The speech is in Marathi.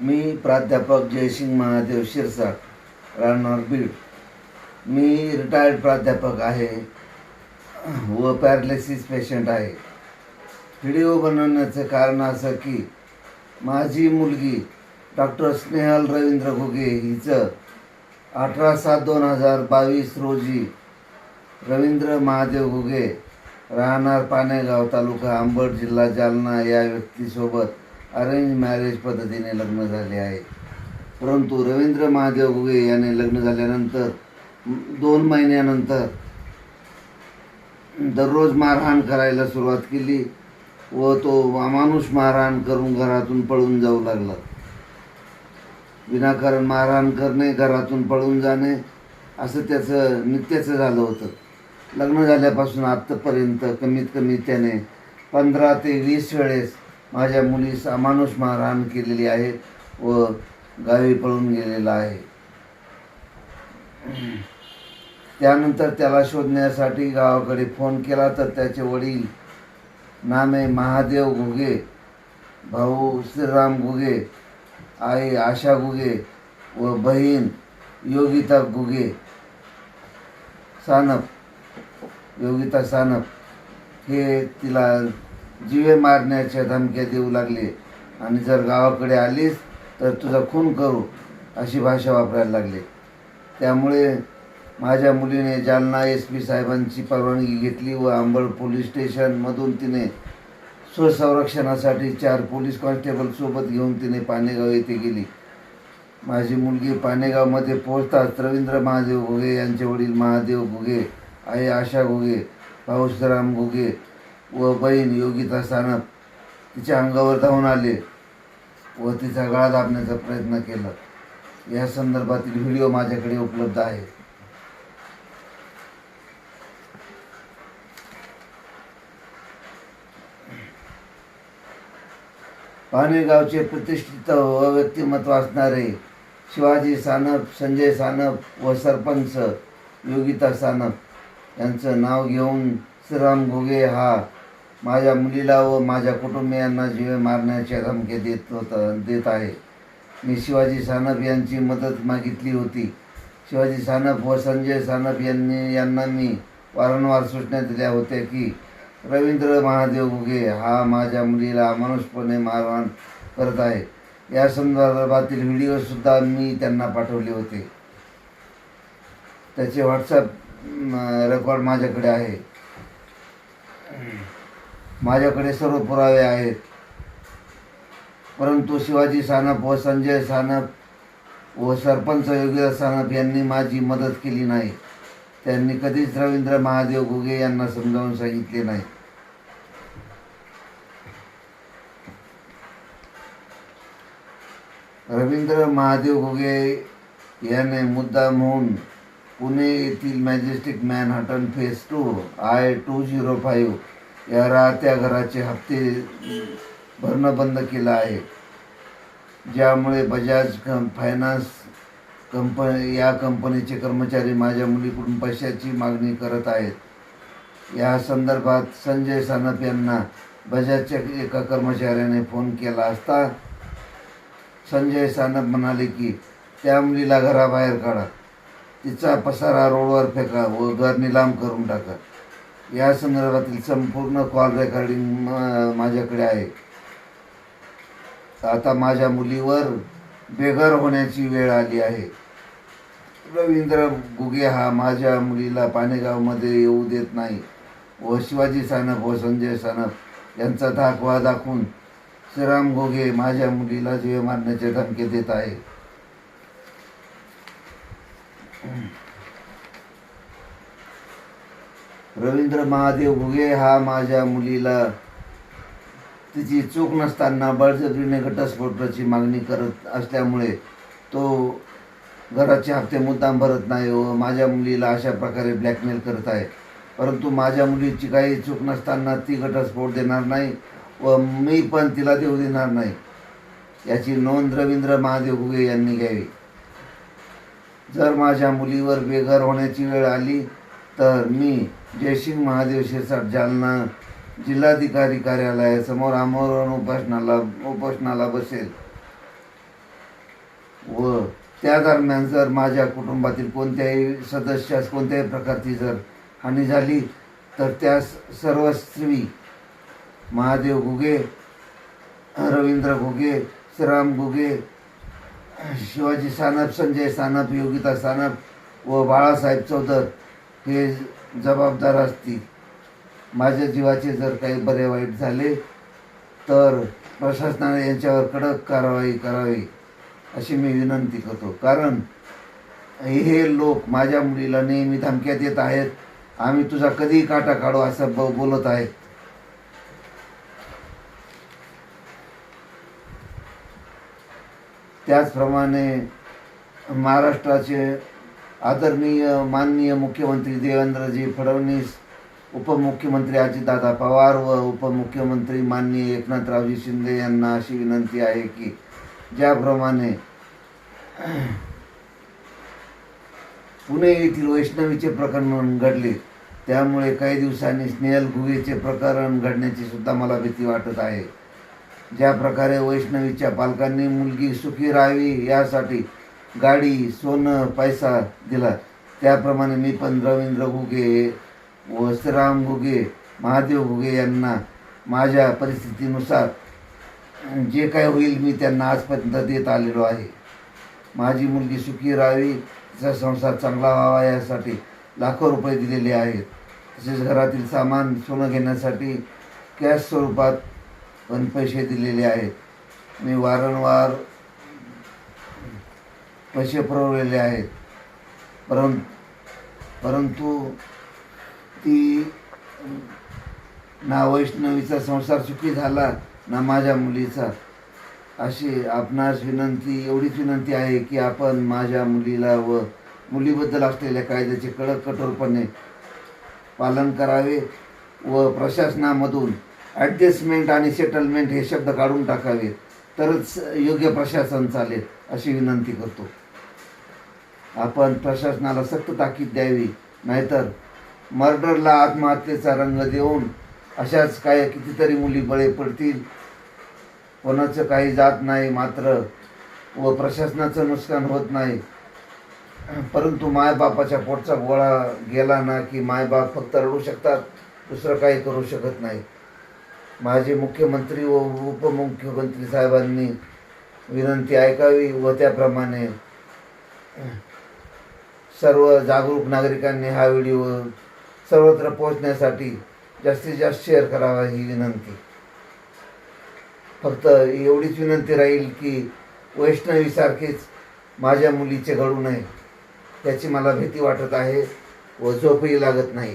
मी प्राध्यापक जयसिंग महादेव शिरसाट राहणार बीड. मी रिटायर्ड प्राध्यापक आहे व पॅरालिसिस पेशंट आहे. व्हिडिओ बनवण्याचं कारण असं की माझी मुलगी डॉक्टर स्नेहल रवींद्र घुगे हिचं अठरा सात दोन हजार बावीस रोजी रवींद्र महादेव घुगे राहणार पानेगाव तालुका अंबड जिल्हा जालना या व्यक्तीसोबत अरेंज मॅरेज पद्धतीने लग्न झाले आहे. परंतु रवींद्र महादेव घुगे याने लग्न झाल्यानंतर दोन महिन्यानंतर दररोज मारहाण करायला सुरुवात केली व तो अमानुष मारहाण करून घरातून पळून जाऊ लागला. विनाकारण मारहाण करणे घरातून पळून जाणे असं त्याचं नित्याचं झालं होतं. लग्न झाल्यापासून आत्तापर्यंत कमीत कमी त्याने पंधरा ते वीस वेळेस माझ्या मुलीस अमानुष मारहाण केलेली आहे व गावी पळून गेलेला आहे. त्यानंतर त्याला शोधण्यासाठी गावाकडे फोन केला तर त्याचे वडील नामे महादेव घुगे भाऊ श्रीराम घुगे आई आशा घुगे व बहीण योगिता घुगे सानप योगिता सानप. हे तिला जीवे मारण्याच्या धमक्या देऊ लागले. आणि जर गावाकडे आलीस तर तुझा खून करू अशी भाषा वापरायला लागले. त्यामुळे माझ्या मुलीने जालना एस पी साहेबांची परवानगी घेतली व आंबळ पोलीस स्टेशनमधून तिने स्वसंरक्षणासाठी चार पोलीस कॉन्स्टेबल सोबत घेऊन तिने पानेगाव येथे गेली. माझी मुलगी पानेगावमध्ये पोहोचताच रवींद्र महादेव घुगे यांचे वडील महादेव घुगे आई आशा घुगे पाऊसराम घुगे व बहीण योगिता सानप तिच्या अंगावर धावून आले व तिचा गळा दाबण्याचा प्रयत्न केला. या संदर्भातील व्हिडिओ माझ्याकडे उपलब्ध आहे. पाणेगावचे प्रतिष्ठित व व्यक्तिमत्व असणारे शिवाजी सानप संजय सानप व सरपंच योगिता सानप यांचं नाव घेऊन श्रीराम घोगे हा माझ्या मुलीला व माझ्या कुटुंबियांना जीवे मारण्याचे धमके देत होता देत आहे. मी शिवाजी सानप यांची मदत मागितली होती. शिवाजी सानप व संजय सानप यांनी यांना मी वारंवार सूचना दिल्या होत्या की रवींद्र महादेव घुगे हा माझ्या मुलीला अमानुषपणे मारहाण करत आहे. या संदर्भातील व्हिडिओसुद्धा मी त्यांना पाठवले होते. त्याचे व्हॉट्सअप रेकॉर्ड माझ्याकडे आहे. माझ्याकडे सर्व पुरावे आहेत. परंतु शिवाजी सानप व संजय सानप व सरपंच योगीराज सानप यांनी माझी मदत केली नाही. त्यांनी कधीच रवींद्र महादेव घुगे यांना समजावून सांगितले नाही. रवींद्र महादेव घुगे याने मुद्दा म्हणून पुणे येथील Majestic Manhattan phase two I two zero five या राहत्या घराचे हप्ते भरणं बंद केलं आहे. ज्यामुळे बजाज कं फायनान्स कंप या कंपनीचे कर्मचारी माझ्या मुलीकडून पैशाची मागणी करत आहेत. या संदर्भात संजय सानप यांना बजाजच्या एका कर्मचाऱ्याने फोन केला असता संजय सानप म्हणाले की त्या मुलीला घराबाहेर काढा. तिचा पसारा रोडवर फेका व घर निलाम करून टाका. या संदर्भातील संपूर्ण कॉल रेकॉर्डिंग माझ्याकडे आहे. आता माझ्या मुलीवर बेघर होण्याची वेळ आली आहे. रवींद्र गुगे हा माझ्या मुलीला पाणेगावमध्ये येऊ देत नाही. व शिवाजी सानप व संजय सानप यांचा धाकवा दाखवून श्रीराम गोगे माझ्या मुलीला जीवे मारण्याचे धमके देत आहे. रवींद्र महादेव घुगे हा माझ्या मुलीला. तिची चूक नसताना बळजबरीने घटस्फोटाची मागणी करत असल्यामुळे तो घराचे हप्ते मुद्दाम भरत नाही व माझ्या मुलीला अशा प्रकारे ब्लॅकमेल करत आहे. परंतु माझ्या मुलीची काही चूक नसताना ती घटस्फोट देणार नाही व मी पण तिला देऊ देणार नाही. याची नोंद रवींद्र महादेव घुगे यांनी घ्यावी. जर माझ्या मुलीवर बेघर होण्याची वेळ आली तर मी जयसिंग महादेव शिरसाट जालना जिल्हाधिकारी कार्यालयासमोर आमरण उपासनाला उपोषणाला बसेल. व त्या दरम्यान जर माझ्या कुटुंबातील कोणत्याही सदस्यास कोणत्याही प्रकारची जर हानी झाली तर त्या सर्व स्त्री महादेव घुगे रवींद्र घुगे श्रीराम घुगे शिवाजी सानप संजय सानप योगिता सानप व बाळासाहेब चौधर हे जबाबदार असतील. माझ्या जीवाचे जर काही बरे वाईट झाले तर प्रशासनाने यांच्यावर कडक कारवाई करावी अशी मी विनंती करतो. कारण हे लोक माझ्या मुलीला नेहमी धमक्यात येत आहेत. आम्ही तुझा कधीही काटा काढू असं ब बोलत आहेत. त्याचप्रमाणे महाराष्ट्राचे आदरणीय माननीय मुख्यमंत्री देवेंद्रजी फडणवीस उपमुख्यमंत्री अजितदादा पवार व उपमुख्यमंत्री माननीय एकनाथरावजी शिंदे यांना अशी विनंती आहे की ज्याप्रमाणे पुणे येथील वैष्णवीचे प्रकरण घडले त्यामुळे काही दिवसांनी स्नेहल घुगेचे प्रकरण घडण्याची सुद्धा मला भीती वाटत आहे. ज्या प्रकारे वैष्णवीच्या पालकांनी मुलगी सुखी राहावी यासाठी गाडी सोनं पैसा दिला. त्याप्रमाणे मी पण रवींद्र घुगे व श्रीराम घुगे महादेव घुगे यांना माझ्या परिस्थितीनुसार जे काय होईल मी त्यांना आजपर्यंत देत आलेलो आहे. माझी मुलगी सुखी राहावी तिचा संसार चांगला व्हावा यासाठी लाखो रुपये दिलेले आहेत. तसेच घरातील सामान सोनं घेण्यासाठी कॅश स्वरूपात पण पैसे दिलेले आहेत. मी वारंवार पैसे पुरवलेले आहेत. परं परंतु ती ना वैष्णवीचा संसार सुखी झाला ना माझ्या मुलीचा. अशी आपणास विनंती एवढीच विनंती आहे की आपण माझ्या मुलीला व मुलीबद्दल असलेल्या कायद्याचे कडक कठोरपणे पालन करावे व प्रशासनामधून ॲडजस्टमेंट आणि सेटलमेंट हे शब्द काढून टाकावे. तरच योग्य प्रशासन चालेल अशी विनंती करतो. आपण प्रशासनाला सक्त ताकीद द्यावी नाहीतर मर्डरला आत्महत्येचा रंग देऊन अशाच काय कितीतरी मुली बळे पडतील. कोणाचं काही जात नाही मात्र व प्रशासनाचं नुकसान होत नाही. परंतु मायबापाच्या पोटचा गोळा गेला ना की मायबाप फक्त रडू शकतात दुसरं काही करू शकत नाही. माझे मुख्यमंत्री व उपमुख्यमंत्री साहेबांनी विनंती ऐकावी व त्याप्रमाणे सर्व जागरूक नागरिकांनी हा व्हिडिओ सर्वत्र पोहोचण्यासाठी जास्तीत जास्त शेअर करावा ही विनंती. फक्त एवढीच विनंती राहील की वैष्णवीसारखीच माझ्या मुलीचे घडू नये त्याची मला भीती वाटत आहे व झोपही लागत नाही